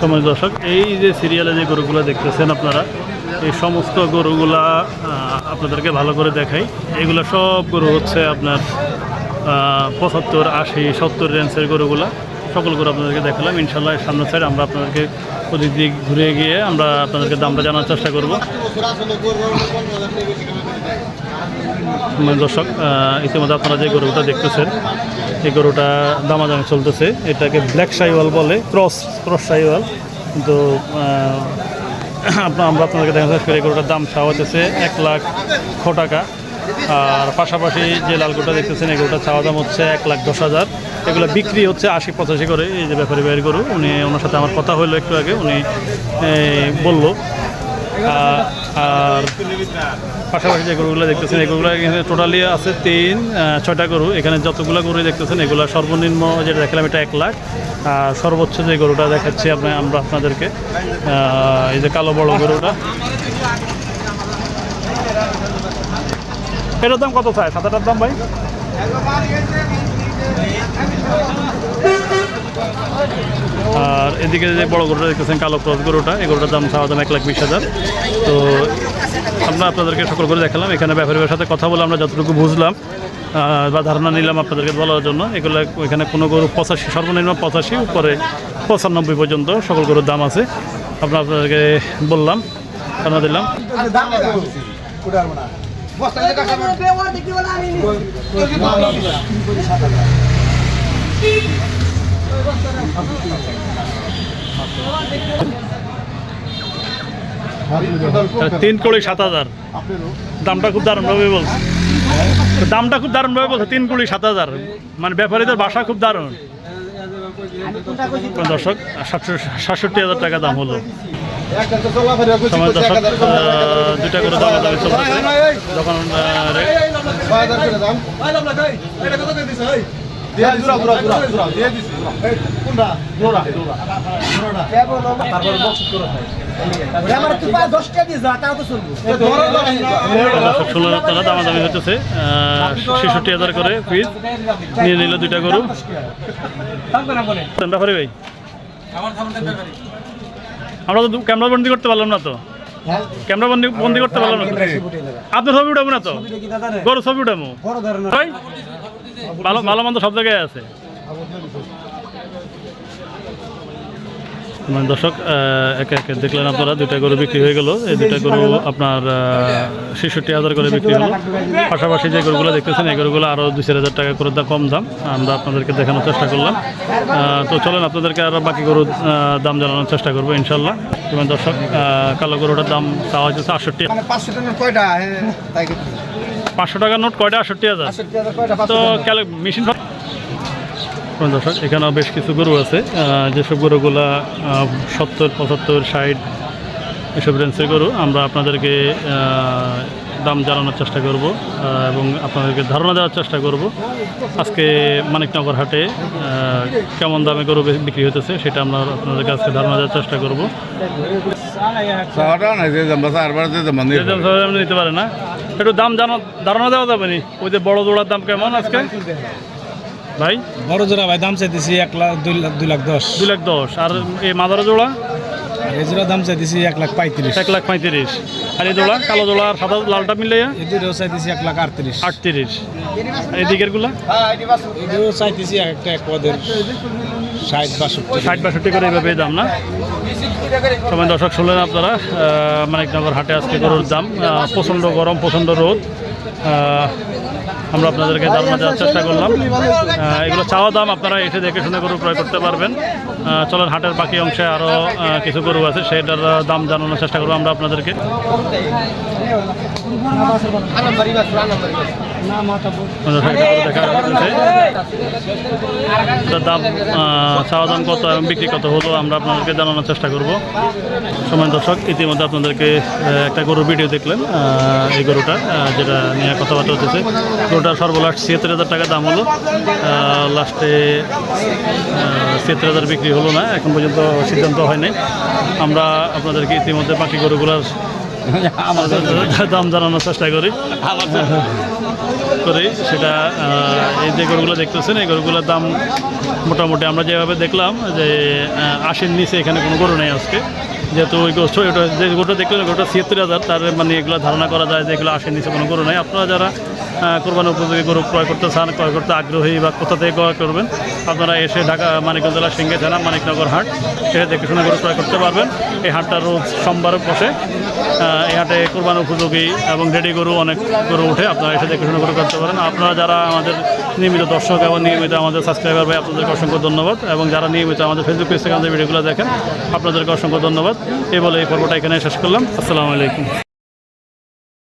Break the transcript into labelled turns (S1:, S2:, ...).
S1: সময় দর্শক, এই যে সিরিয়ালে যে গরুগুলো দেখতেছেন আপনারা, এই সমস্ত গরুগুলা আপনাদেরকে ভালো করে দেখাই। এগুলো সব গরু হচ্ছে আপনার পঁচাত্তর, আশি, সত্তর রেঞ্জের গরুগুলা। সকল গরু আপনাদেরকে দেখালাম। ইনশাল্লাহ সামনের সাইড আমরা আপনাদেরকে প্রতিদিক ঘুরে গিয়ে আমরা আপনাদেরকে দামটা জানার চেষ্টা করব। দর্শক ইতিমধ্যে আপনারা যে গরুটা দেখতেছেন, এই গরুটা দামাদামি চলতেছে। এটাকে ব্ল্যাক সাইওয়াল বলে, ক্রস ক্রস সাইওয়াল। কিন্তু আমরা আপনাদেরকে দেখা এই গরুটার দাম চাওয়া হচ্ছে এক লাখ ছ টাকা। আর পাশাপাশি যে লাল গরুটা দেখতেছেন, এই গরুটার চাওয়া দাম হচ্ছে এক লাখ দশ হাজার। এগুলো বিক্রি হচ্ছে আশি পঁচাশি করে। এই যে ব্যাপারী বাইরের গরু, উনি ওনার সাথে আমার কথা হলো একটু আগে, উনি বলল। আর পাশাপাশি যে গরুগুলো দেখতেছেন, এগুলো এখানে টোটালি আছে তিন ছয়টা গরু। এখানে যতগুলো গরু দেখতেছেন, এগুলো সর্বনিম্ন যেটা দেখালাম, এটা এক লাখ। আর সর্বোচ্চ যে গরুটা দেখাচ্ছি আপনি আমরা আপনাদেরকে এই যে কালো বড় গরুটা। এটার দাম কত চায় সাতাটার দাম ভাই? আর এদিকে যে বড় গরুটা দেখতেছেন, কালো ক্রস গরুটা, এই গরুটার দাম চাওয়া দাম এক লাখ বিশ হাজার। তো আমরা আপনাদেরকে সকল করে দেখালাম, এখানে ব্যাপারীর সাথে কথা বলে আমরা যতটুকু বুঝলাম বা ধারণা নিলাম আপনাদেরকে বলার জন্য। এগুলো এখানে কোনো গরু পঁচাশি, সর্বনিম্ন পঁচাশি, উপরে পঁচানব্বই পর্যন্ত সকল গরুর দাম আছে। আমরা আপনাদেরকে বললাম, ধারণা দিলাম। তিন কোটি সাত হাজার। দামটা খুব দারুণভাবে বলছে। দামটা খুব দারুণভাবে বলছে, তিন কোটি সাত হাজার। মানে ব্যাপারীদের বাসা খুব দারুণ। দর্শক সাতষট্টি হাজার টাকা দাম হলো। দর্শক দুইটা করে দাম, দামে চলতেছে যখন ষোলো হাজার টাকা দামাদামি হতেছে ছেষট্টি হাজার করে নিয়ে নিল দুইটা গরু। ব্যাপারে ভাই? আমরা তো ক্যামেরা বন্দি করতে পারলাম না তো। ক্যামেরা বন্দি বন্দি করতে পারলাম না তো। আপনার ছবি উঠাবো না তো? গরু ছবি উঠাবো। ভাই? ভালো ভালো মন্দ সব জায়গায় আছে। মানে দর্শক একে একে দেখলেন আপনারা দুটা গরু বিক্রি হয়ে গেল। এই দুটা গরু আপনার ছেষট্টি হাজার করে বিক্রি হলো। পাশাপাশি যে গরুগুলো দেখতেছেন, এই গরুগুলো আরও দুই চার হাজার টাকা করে কম দাম। আমরা আপনাদেরকে দেখানোর চেষ্টা করলাম। তো চলেন, আপনাদেরকে আরও বাকি গরুর দাম জানানোর চেষ্টা করব ইনশাল্লাহ এবং দর্শক কালো গরুটার দাম চাওয়া হচ্ছে আটষট্টি।
S2: মানে পাঁচশো টাকার
S1: নোট কয়টা? আষট্টি হাজার। তো মেশিন দর্শক এখানেও বেশ কিছু গরু আছে। যেসব গরুগুলা সত্তর পঁচাত্তর ষাট এসব রেঞ্জের গরু আমরা আপনাদেরকে দাম জানানোর চেষ্টা করব এবং আপনাদেরকে ধারণা দেওয়ার চেষ্টা করব। আজকে মানিকনগর হাটে কেমন দামে গরু বিক্রি হতেছে সেটা আমরা আপনাদেরকে আজকে ধারণা দেওয়ার চেষ্টা করব। নিতে পারে না। একটু দাম জানা ধারণা দেওয়া যাবে নি? ওই যে বড় জোড়ার দাম কেমন আজকে? ভাই?
S3: বড় জোড়া ভাই দাম চাইতেছি এক লাখ দুই লাখ দুই লাখ দশ।
S1: দুই লাখ দশ। আর এই মাদার জোড়া?
S3: আর এই জোড়া দাম চাইতেছি এক লাখ পঁয়ত্রিশ।
S1: এক লাখ পঁয়ত্রিশ। আর এই জোড়া কালো জোড়া আর সাদা লালটা
S3: এই দুটো চাইতেছি এক লাখ আটত্রিশ।
S1: আটত্রিশ। আর এই দিকেরগুলা
S3: এগুলো চাইতেছি একটা এক পদের ষাট বাষট্টি।
S1: ষাট বাষট্টি করে এইভাবে দাম না? সময় দর্শক শুনলেন আপনারা আহ, মানিকনগর হাটে আজকে গরুর দাম প্রচণ্ড গরম প্রচণ্ড রোদ। আমরা আপনাদেরকে ধারণা দেওয়ার চেষ্টা করলাম এগুলো চাওয়া দাম আপনারা এসে দেখে শুনে গরু ক্রয় করতে পারবেন চলেন হাটের বাকি অংশে আরও কিছু গরু আছে সেটার দাম জানানোর চেষ্টা করব আমরা আপনাদেরকে দাম চাওয়া দাম কত এবং বিক্রি কত হলো আমরা আপনাদেরকে জানানোর চেষ্টা করব। সময় দর্শক, ইতিমধ্যে আপনাদেরকে একটা গরুর ভিডিও দেখলেন এই গরুটা যেটা নিয়ে কথাবার্তা হচ্ছে গরুটার সর্বলাস্ট ছিয়াত্তর হাজার টাকা দাম হলো। লাস্টে ছিয়াত্তর হাজার বিক্রি হলো না, এখন পর্যন্ত সিদ্ধান্ত হয়নি আমরা আপনাদেরকে ইতিমধ্যে বাকি গরুগুলার দাম জানানোর চেষ্টা করি। করি, সেটা এই যে গরুগুলো দেখতেছেন, এই গরুগুলোর দাম মোটামুটি আমরা যেভাবে দেখলাম যে আশির নিচে এখানে কোনো গরু নেই আজকে। যেহেতু ওই গোষ্ঠ ওটা যে গরুটা দেখলেন গরুটা ছিয়াত্তর হাজার, তার মানে এগুলো ধারণা করা যায় যে এগুলো আশির নিচে কোনো গরু নেই। আপনারা যারা কোরবানি উপযোগী গরু ক্রয় করতে চান, ক্রয় করতে আগ্রহী বা কোথা থেকে ক্রয় করবেন, আপনারা এসে ঢাকা মানিকগঞ্জ জেলা সিংহে থানা মানিকনগর হাট এসে দেখে শুনে গরু ক্রয় করতে পারবেন। এই হাটটা রোজ সোমবার বসে। এই হাটে কোরবানি উপযোগী এবং রেডি গরু অনেক গরু উঠে আপনারা এসে দেখে শুনে গরু করতে পারেন। আপনারা যারা আমাদের নিয়মিত দর্শক এবং নিয়মিত আমাদের সাবস্ক্রাইবার ভাই, আপনাদেরকে অসংখ্য ধন্যবাদ এবং যারা নিয়মিত আমাদের ফেসবুক পেজ থেকে আমাদের ভিডিওগুলো দেখেন, আপনাদেরকে অসংখ্য ধন্যবাদ। এই বলে এই পর্বটা এখানে শেষ করলাম। আসসালামু আলাইকুম।